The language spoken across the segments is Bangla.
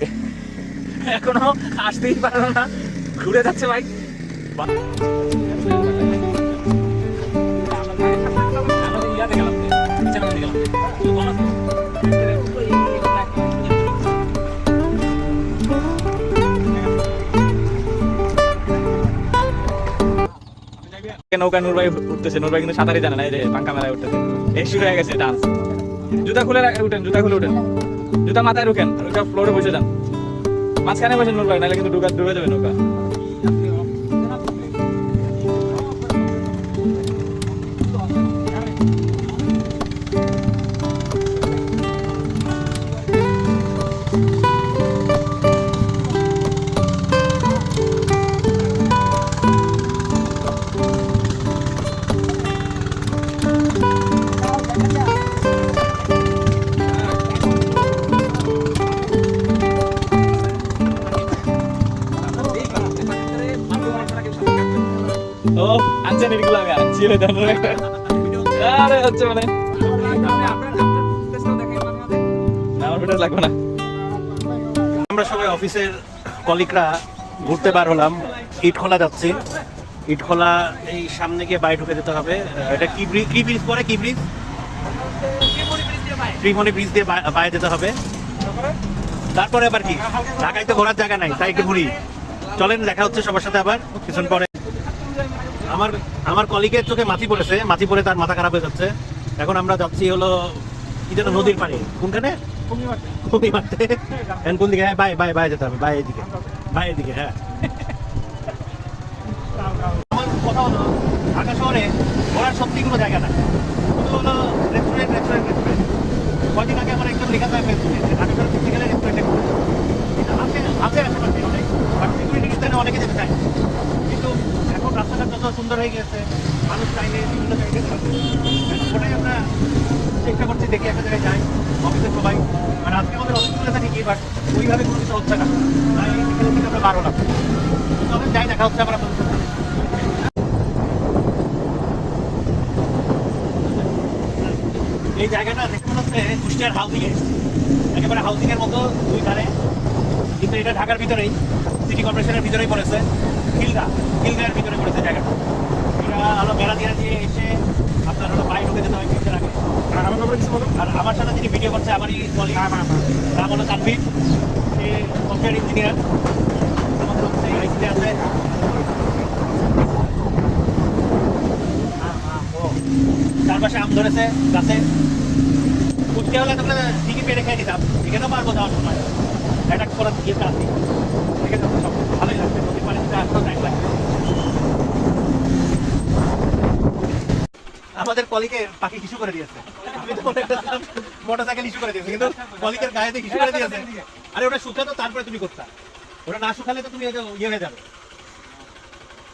এখনও আসতেই পারল না। ঘুরে যাচ্ছে ভাই। নৌকা নূর ভাই উঠতেছে, নূর ভাই কিন্তু সাঁতারই জানে না, এই যে পাঙ্কা মেলায় উঠতেছে। এই শুরু হয়ে গেছে ডান্স জুতা খুলে উঠেন, জুতা খুলে উঠেন। জুতা মাথায় রুখেন ওইটা ফ্লোরে বসে যান। মাঝখানে বসে নৌকা নাহলে কিন্তু ডুবে ডুবে যাবে নৌকা। রে আরে, হচ্ছে মানে। আমার সবাই অফিসের কলিগরা ঘুরতে বার হলাম। এই সামনে গিয়ে বাইরে ঢুকে যেতে হবে। এটা কি ব্রিজ কি ব্রিজ পরে কি ব্রিজ ত্রিমণি ব্রিজ দিয়ে বাইরে যেতে হবে। তারপরে আবার কি? ঢাকায় তো ঘোরার জায়গা নাই, তাই একটু ঘুরি। চলেন, দেখা হচ্ছে সবার সাথে আবার। কিছুক্ষণ পরে। আমার আমার কলিগের চোখে মাছি পড়েছে মাছি পড়ে তার মাথা খারাপ হয়ে যাচ্ছে। এখন আমরা যাচ্ছি হলো, কি যেন নদীর পাড়ে। কোনখানে? কোন দিকে? হ্যাঁ বাই বাই বাই যেতে হবে বাই এদিকে। বাই এদিকে হ্যাঁ। আমার কথা হলো, ঢাকা শহরে ঘোরার সত্যি কোনো জায়গা না। শুধু হলো রেস্টুরেন্ট রেস্টুরেন্ট রেস্টুরেন্ট। কদিন আগে আমার একদম লেখা যায় ফেসবুকে যে ঢাকা শহরে ঘুরতে গেলে রেস্টুরেন্টে আছে আছে আশেপাশে অনেক বাট সিকিউরিটি রিজনে অনেকে যেতে চায় কিন্তু এখন সুন্দর হয়ে গেছে মানুষ চাইলে বিভিন্ন জায়গায় ওটাই আমরা চেষ্টা করছি দেখি একটা জায়গায় যাই। অফিসের সবাই। আর আজকে আমাদের অফিস খুলে থাকে কি বাট ওইভাবে কোনো কিছু হচ্ছে না। তাই বিকেলের দিকে আমরা বার হলাম তবে যাই, দেখা হচ্ছে সাথে। এই জায়গাটা দেখে মনে হচ্ছে কুষ্টিয়ার হাউজিং এ একেবারে হাউজিং এর মতো দুই ধারে কিন্তু এটা ঢাকার ভিতরেই সিটি কর্পোরেশনের ভিতরেই পড়েছে। খিলগা খিলগার ভিতরে পড়েছে জায়গাটা। এটা হলো বেড়া দিয়ে দিয়ে এসে আপনার হলো বাইরে ঢুকে যেতে হয় খিলগার আগে। আর আমার নম্বর কিছু বলুন আর আমার সাথে যিনি ভিডিও করছে আমারই কলিগ নাম হলো তানভীর। সে সফটওয়্যার ইঞ্জিনিয়ার আমাদের হচ্ছে আইসিতে আছে। চার পাশে আম ধরেছে গাছে। উঠতে হলে তোমরা ঠিকই পেরে খেয়ে দিতাম এখানেও পারব যাওয়ার সময়। একটা করার ইয়েটা আছে ঠিক আছে ভালোই লাগবে। আমাদের কলিকের পাখি ইস্যু করে দিয়েছে। আমি তো মোটরসাইকেল ইস্যু করে দিয়েছে, কিন্তু কলিকের গায়ে ইস্যু করে দিয়েছে। আরে ওটা শুকাতো, তারপরে তুমি করতা। ওটা না শুকালে তো তুমি ইয়ে হয়ে যাবে।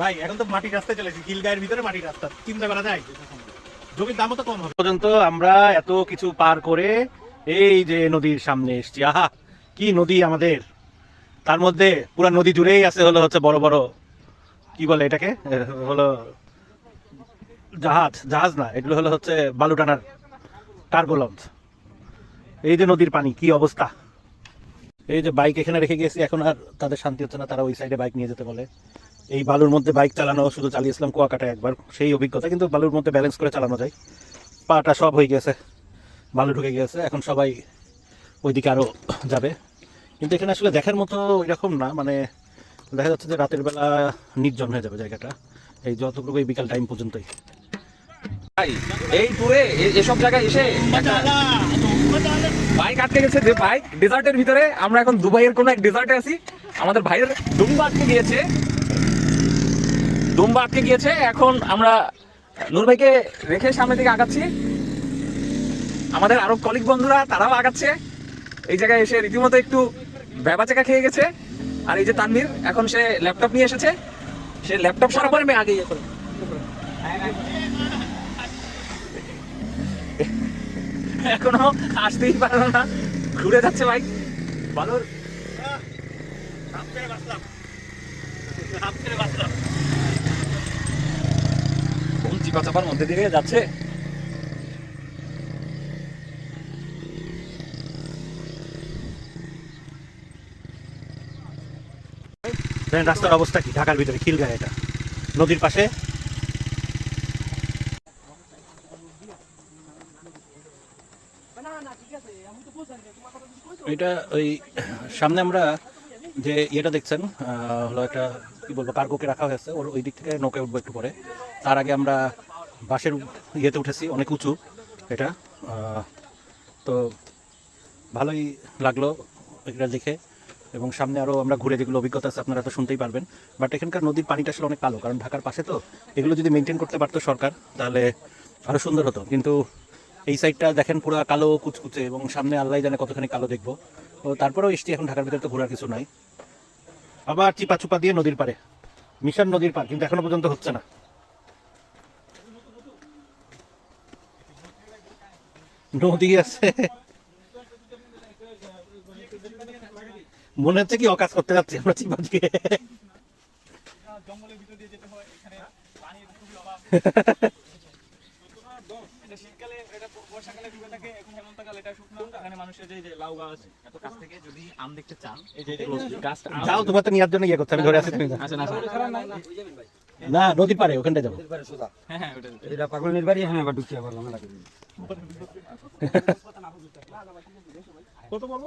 ভাই, এখন তো মাটির রাস্তায় চলেছি গিল গায়ের ভিতরে মাটির রাস্তা। চিন্তা করা যায়। তো পর্যন্ত আমরা এত কিছু পার করে এই যে নদীর সামনে এসেছি। আহা, কি নদী আমাদের! তার মধ্যে পুরো নদী জুড়েই আছে হলো হচ্ছে বড় বড়, কি বলে এটাকে? হলো জাহাজ জাহাজ না, এগুলো হলো হচ্ছে বালু টানার কার্গো লঞ্চ এই যে নদীর পানি, কি অবস্থা? এই যে বাইক এখানে রেখে গেছি এখন আর তাদের শান্তি হচ্ছে না, তারা ওই সাইডে বাইক নিয়ে যেতে বলে। এই বালুর মধ্যে বাইক চালানো শুধু চালিয়েছিলাম কুয়াকাটা একবার, সেই অভিজ্ঞতা, কিন্তু বালুর মধ্যে ব্যালেন্স করে চালানো যায়। পাটা সব হয়ে গেছে বালু ঢুকে গেছে এখন সবাই ওইদিকে আরও যাবে। কিন্তু এখানে আসলে দেখার মতো এরকম না মানে দেখা যাচ্ছে যে রাতের বেলা নির্জন হয়ে যাবে জায়গাটা। এই যতটুকু এই বিকাল টাইম পর্যন্তই। এই ট্যুরে এসব জায়গায় এসে বাইক আটকে গেছে যে বাইক ডেজার্টের ভিতরে। আমরা এখন দুবাইয়ের কোনো এক ডেজার্টে আছি। আমাদের ভাইয়ের দুম্বা আটকে গিয়েছে। দুম্বা আটকে গিয়েছে। এখন আমরা নূর ভাইকে রেখে সামনে দিকে আগাচ্ছি। আমাদের আরও কলিগ বন্ধুরা, তারাও আগাচ্ছে। এই জায়গায় এসে রীতিমতো একটু ব্যাবাচাকা খেয়ে গেছে। আর এই যে তানভীর, এখন সে ল্যাপটপ নিয়ে এসেছে। সে ল্যাপটপ সারা পরে আগে ইয়ে এখনও আসতেই পারল না। ঘুরে যাচ্ছে ভাই কোন চিপা চাপার মধ্যে দিয়ে যাচ্ছে। দেখেন রাস্তার অবস্থা কি? ঢাকার ভিতরে খিলগায় এটা। নদীর পাশে? এটা ওই সামনে আমরা যে ইয়েটা দেখছেন হলো একটা, কি বলব, কার্গোকে রাখা হয়েছে। ওর ওই দিক থেকে নৌকায় উঠবো একটু পরে। তার আগে আমরা বাসের ইয়েতে উঠেছি, অনেক উঁচু এটা। তো ভালোই লাগল এটা দেখে। এবং সামনে আরও আমরা ঘুরে যেগুলো অভিজ্ঞতা আছে আপনারা তো শুনতেই পারবেন। বাট এখানকার নদীর পানিটা আসলে অনেক কালো, কারণ ঢাকার পাশে তো এগুলো যদি মেনটেন করতে পারতো সরকার, তাহলে আরও সুন্দর হতো। কিন্তু এই সাইডটা দেখেন পুরো কালো কুচকুচে এবং সামনে আল্লাহ জানে কতখানি কালো দেখব। তো তারপরেও এসছি, এখন ঢাকার ভিতরে তো ঘোরার কিছু নাই। আবার চিপা চুপা দিয়ে নদীর পারে মিশন নদীর পার কিন্তু এখনও পর্যন্ত হচ্ছে না। নদী আছে মনে হচ্ছে কি অকাজ করতে যাচ্ছি আমরা চিপা জঙ্গলের ভিতর দিয়ে যেতে হয় এখানে পানির খুবই অভাব এটা শীতকালে এটা বর্ষাকালে ডুবে থাকে এখন হেমন্তকালে এটা শুকনো এখানে মানুষের যে যে লাউ গাছ এত কাছ থেকে যদি আম দেখতে চান এই যে গাছটা যাও তোমার তো নেওয়ার জন্য ইয়ে করতে আমি ধরে আছি তুমি যাও। আসেন আসেন না নদীর পারে ওখানটায় যাব। হ্যাঁ হ্যাঁ ওটা এটা পাগল নির্বাড়ি হ্যাঁ আবার ঢুকিয়ে পারলাম কত বলব?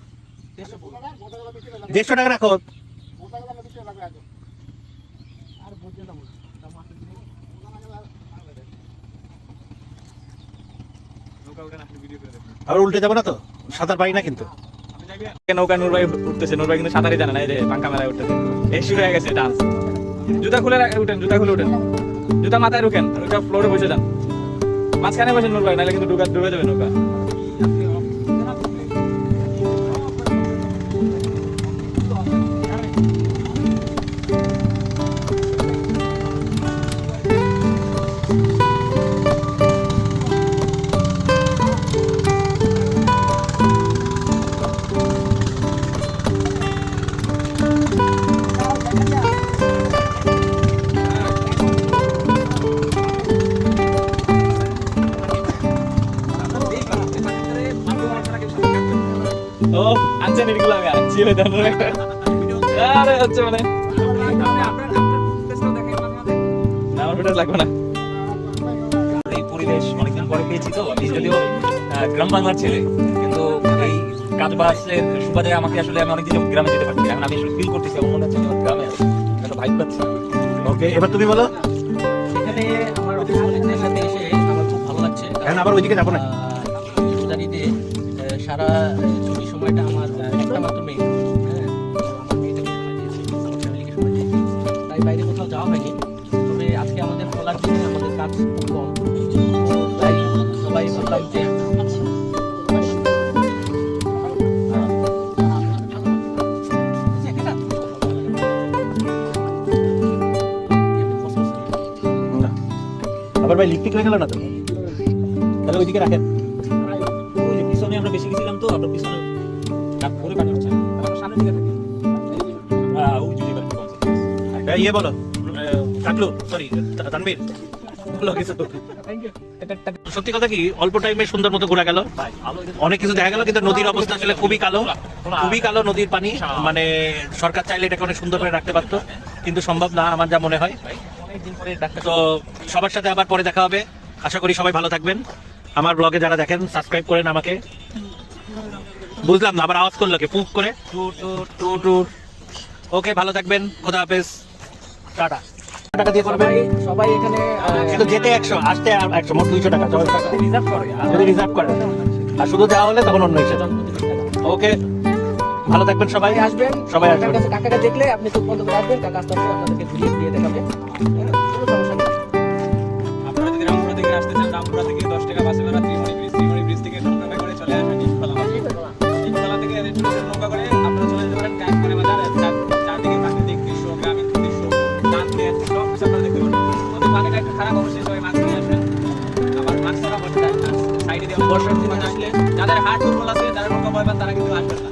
দেড়শো টাকা রাখো। আর উল্টে যাব না তো? সাঁতার পারি না কিন্তু। নৌকা নূর ভাই উঠতেছে? নূর ভাই কিন্তু সাঁতারই জানে না, এই যে পাঙ্কা মেলায় উঠতেছে। এই শুরু হয়ে গেছে ডান্স জুতা খুলে উঠেন, জুতা খুলে উঠেন। জুতা মাথায় রুখেন, ওইটা ফ্লোরে বসে যান। মাঝখানে বসে ভাই, নাহলে কিন্তু ডুবে যাবে নৌকা। ও আনছেন এগুলো আমি আনছি আরে হচ্ছে মানে। না আমার ফিটার লাগবে না। এই পরিবেশ অনেকদিন পরে পেয়েছি তো আমি যদিও গ্রাম বাংলার ছেলে কিন্তু এই কাজ বাসের সুবাদে আমাকে আসলে আমি অনেকদিন গ্রামে যেতে পারছি এখন আমি আসলে ফিল করতেছি আমার মনে হচ্ছে গ্রামে আছি একটা ভাইব পাচ্ছি। ওকে এবার তুমি বলো। এখানে আমার অফিস সাথে এসে আমার খুব ভালো লাগছে। এখন আবার ওইদিকে যাব না। সারা সময়টা আমার আহ, একটা মাত্র মেয়ে। হ্যাঁ আমার মেয়েটাকে সময় দিয়েছি আমার ফ্যামিলিকে সময় দিয়েছি তাই বাইরে কোথাও যাওয়া হয়নি। তবে আজকে আমাদের খোলার জন্য আমাদের কাজ কম। তাই সবাই ভাবলাম যে আবার ভাই লিপটিক হয়ে গেল না তো? তাহলে ওইদিকে রাখেন। ওই পিছনে আমরা বেশি গেছিলাম ইয়ে বলো। টাকলু সরি তানবীর। বলো কিছু সত্যি কথা কি অল্প টাইমে সুন্দর মতো ঘোরা গেল। অনেক কিছু দেখা গেল কিন্তু নদীর অবস্থা আসলে খুবই কালো। খুবই কালো নদীর পানি। মানে সরকার চাইলে এটাকে অনেক সুন্দর করে রাখতে পারতো। কিন্তু সম্ভব না আমার যা মনে হয়। তো সবার সাথে আবার পরে দেখা হবে। আশা করি সবাই ভালো থাকবেন। আমার ব্লগে যারা দেখেন সাবস্ক্রাইব করেন আমাকে। বুঝলাম না আবার আওয়াজ করল কে? পুক করে। টুর টুর টুর টুর ওকে ভালো থাকবেন। খোদা হাফেজ। টাটা টাকা দিয়ে করবেন? সবাই এখানে শুধু যেতে একশো আসতে একশো মোট দুইশো টাকা রিজার্ভ করে যদি রিজার্ভ করেন আর শুধু দেওয়া হলে তখন অন্য হিসেবে। ওকে ভালো থাকবেন সবাই। আসবেন। সবাই আসবেন। কাছে দেখলে আপনি তো বন্ধ করে আসবেন কাকা আপনাদেরকে ঘুরিয়ে ঘুরিয়ে দেখাবে বর্ষার দিনে আসলে যাদের হার্ট দুর্বল আছে যারা তারা কিন্তু আসবে না।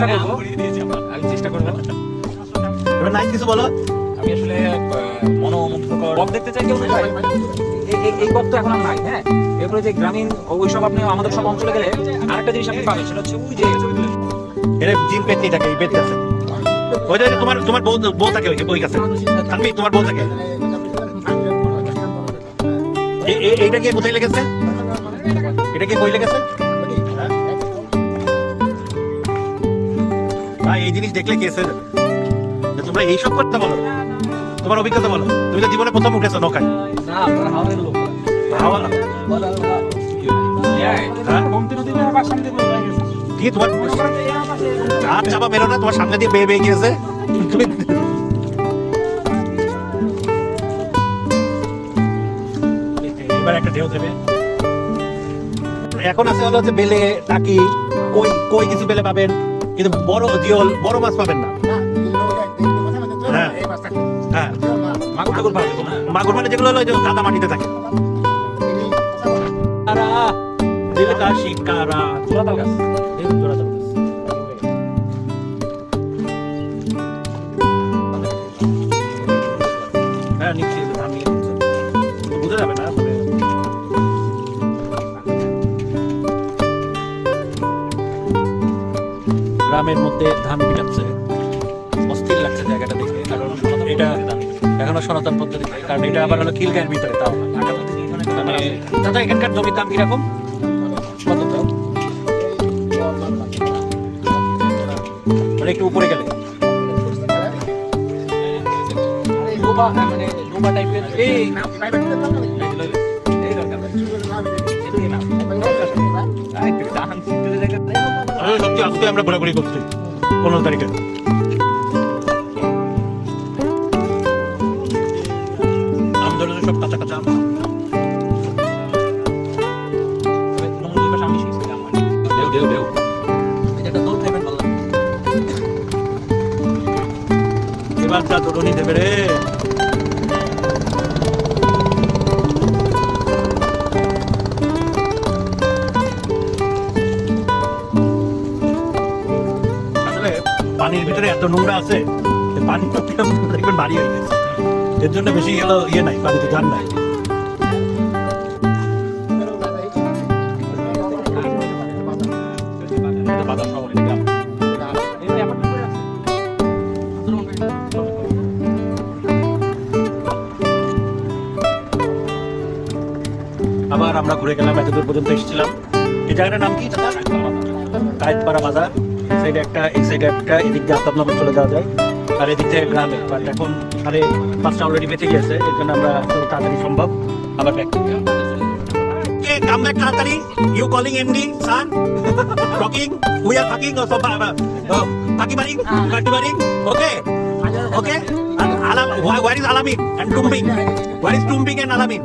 হ্যাঁ। আমি চেষ্টা করব। এবার নাইস কিছু বলো? আমি আসলে মনোমুগ্ধকর দেখতে চাই কেউ? এই- এই- এই তো এখন আর নাই হ্যাঁ? এরপরে যে গ্রামীণ ওইসব আপনি আমাদের সব অঞ্চলে গেলে আরেকটা জিনিস আপনি পাবেন সেটা হচ্ছে ওই যে এর জিম পেটনি থাকে এই পেট আছে। ওই তোমার তোমার বউ বউ থাকে ওই কাছে। তোমার বউ থাকে? এইটা কি কোথায় লেগেছে? এটা কি কই লেগেছে? ভাই এই জিনিস দেখলে কেসে তোমরা এইসব করতে বলো। তোমার অভিজ্ঞতা বলো। তুমি তো জীবনে প্রথম উঠেছো নৌকায়। হাওয়া কি তোমার আর চাপা বেরো না তোমার সামনে দিয়ে বেয়ে বেয়ে গিয়েছে। তুমি এবার একটা ঢেউ দেবে। এখন আছে হলো হচ্ছে বেলে টাকি কই কই কিছু বেলে পাবেন কিন্তু বড় জিওল বড় মাছ পাবেন না। হ্যাঁ। হ্যাঁ। মাগুর মাগুর মানে যেগুলো হলো কাদা মাটিতে থাকে। দিল কা শিকারা চোরাতাল গাছ এই জোড়া জোড়া গাছ। তবে গ্রামের মধ্যে ধান পিটাচ্ছে। অস্থির লাগছে জায়গাটা দেখে, কারণ এটা এখনও সনাতন পদ্ধতিতে, কারণ এটা আবার হলো খিলগাঁয়ের ভিতরে, তাও মানে দাদা, এখানকার জমির দাম কীরকম? জায়গা একটু উপরে গেলে আমরা ঘোরাঘুরি করছি পনেরো তারিখে দৌড়নি দেবে রে। আসলে পানির ভিতরে এত নোংরা আছে পানি দেখবেন বাড়ি হয়ে গেছে। এর জন্য বেশি হলো ইয়ে নাই, পানিতে যান নাই। এত দূর পর্যন্ত এসেছিলাম। এই জায়গাটার নাম কি? কায়েতপাড়া বাজার। সাইডে একটা এই সাইডে একটা এদিক দিয়ে আস্তাবনগর চলে যাওয়া যায়। আর এদিক থেকে গ্রামে বাট এখন সাড়ে পাঁচটা অলরেডি বেঁচে গেছে এর জন্য আমরা তাড়াতাড়ি সম্ভব। আবার ব্যাক কাম ব্যাক তাড়াতাড়ি? You calling MD sun talking we are talking সব পাকি বারিং পাকি বারিং okay okay is Alamin and টুম্বিং where is টুম্বিং এন্ড আলামিন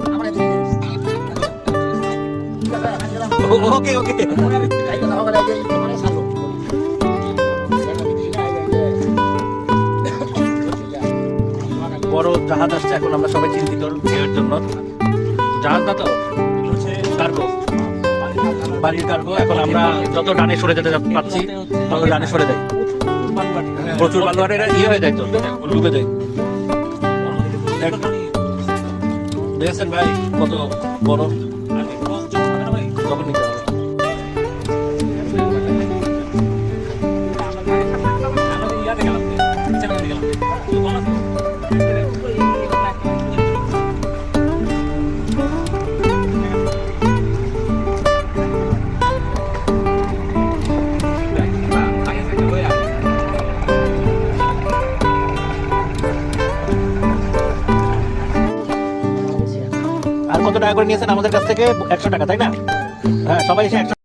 ওকে ওকে বড় জাহাজ আসছে এখন আমরা সবাই চিন্তিত এর জন্য জাহাজ না তো কার্গো বাড়ির কার্গো এখন আমরা যত ডানে সরে যেতে পারছি তত ডানে সরে যাই প্রচুর বালু ইয়ে হয়ে যায় তো ডুবে যায় দেখেছেন ভাই কত বড় আর কত টাকা করে নিয়েছেন আমাদের কাছ থেকে? একশো টাকা, তাই না? হ্যাঁ সবাই এসে একশো